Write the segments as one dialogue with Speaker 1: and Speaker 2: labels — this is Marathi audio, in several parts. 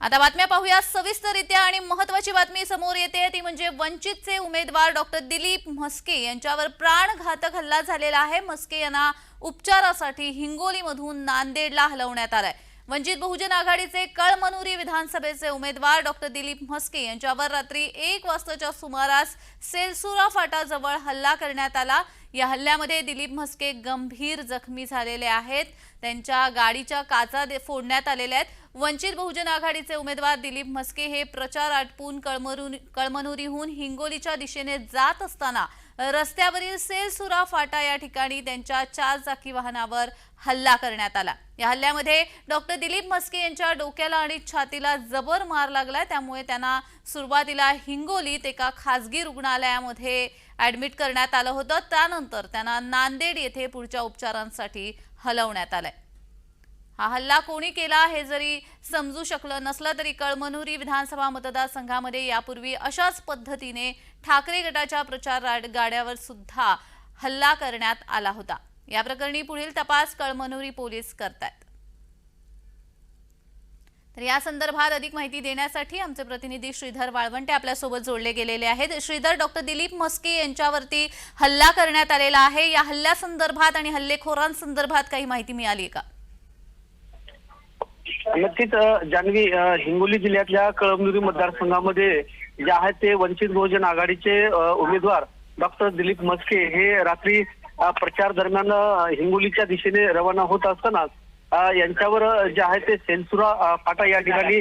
Speaker 1: आता बातम्या पाहूया. सविस्तररित्या आणि महत्वाची बातमी समोर येते. ती म्हणजे वंचितचे उमेदवार डॉक्टर दिलीप म्हस्के यांच्यावर प्राणघातक हल्ला झालेला आहे. म्हस्के यांना उपचारासाठी हिंगोलीमधून नांदेडला हलवण्यात आलाय. वंचित बहुजन आघाडीचे कळमनुरी विधानसभेचे उमेदवार डॉक्टर दिलीप म्हस्के यांच्यावर रात्री एक वाजताच्या सुमारास सेलसुरा फाटाजवळ हल्ला करण्यात आला. या हल्ल्यामध्ये दिलीप म्हस्के गंभीर जखमी झालेले आहेत. त्यांच्या गाडीच्या काचा दे- फोडण्यात आलेल्या आहेत. वंचित बहुजन आघाडीचे उमेदवार दिलीप म्हस्के हे प्रचार आटपून कळमरून कळमनुरीहून हिंगोलीच्या दिशेने जात असताना रस्त्यावरील सेलसुरा फाटा या ठिकाणी त्यांच्या चार चाकी वाहनावर हल्ला करण्यात आला. या हल्ल्यामध्ये डॉक्टर दिलीप म्हस्के यांच्या डोक्याला आणि छातीला जबर मार लागला त्यामुळे त्यांना सुरुवातीला हिंगोलीत एका खासगी रुग्णालयामध्ये ऍडमिट करण्यात आलं होतं. त्यानंतर त्यांना नांदेड येथे पुढच्या उपचारांसाठी हलवण्यात आलंय. हा हल्ला कोणी केला हे जरी समजू शकलं नसलं तरी कळमनुरी विधानसभा मतदारसंघामध्ये यापूर्वी अशाच पद्धतीने ठाकरे गटाच्या प्रचार गाड्यावर सुद्धा हल्ला करण्यात आला होता. या प्रकरणी पुढील तपास कळमनुरी पोलीस करतायत. तर या संदर्भात अधिक माहिती देण्यासाठी आमचे प्रतिनिधी श्रीधर वाळवंटे आपल्यासोबत जोडले गेलेले आहेत. श्रीधर डॉक्टर दिलीप मस्के यांच्यावरती हल्ला करण्यात आलेला आहे. या हल्ल्यासंदर्भात आणि हल्लेखोरांसंदर्भात काही माहिती मिळाली का?
Speaker 2: नक्कीच जान्हवी हिंगोली जिल्ह्यातल्या कळमनुरी मतदारसंघामध्ये जे आहेत ते वंचित बहुजन आघाडीचे उमेदवार डॉक्टर दिलीप म्हस्के हे रात्री प्रचार दरम्यान हिंगोलीच्या दिशेने रवाना होत असताना यांच्यावर जे आहे ते सेन्सुरा फाटा या ठिकाणी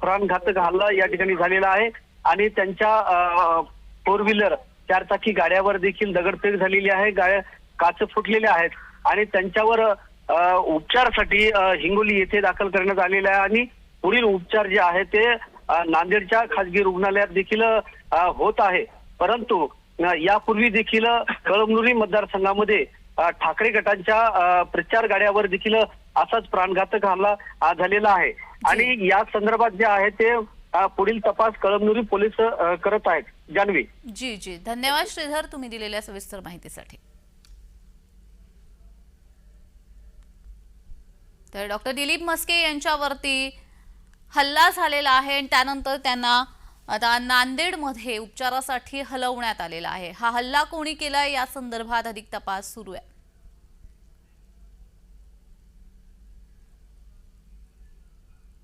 Speaker 2: प्राणघातक हल्ला या ठिकाणी झालेला आहे आणि त्यांच्या फोर व्हीलर चारचाकी गाड्यावर देखील दगडफेक झालेली आहे गाड्या काच फुटलेल्या आहेत आणि त्यांच्यावर उपचारासाठी हिंगोली येथे दाखल करण्यात आलेले आहे आणि पुढील उपचार जे आहे ते नांदेडच्या खासगी रुग्णालयात देखील होत आहे. परंतु यापूर्वी देखील कळमनुरी मतदारसंघामध्ये ठाकरे गटांच्या प्रचार गाड्यावर देखील असाच प्राणघातक हल्ला झालेला आहे. आणि या संदर्भात जे आहे ते पुढील तपास कळमनुरी पोलीस करत आहेत. जान्हवी
Speaker 1: जी जी. धन्यवाद श्रीधर. तुम्ही दिलेल्या सविस्तर माहितीसाठी. तर डॉक्टर दिलीप मस्के यांच्यावरती हल्ला झालेला आहे आणि त्यानंतर त्यांना आता नांदेडमध्ये उपचारासाठी हलवण्यात आलेला आहे. हा हल्ला कोणी केला या संदर्भात अधिक तपास सुरू आहे.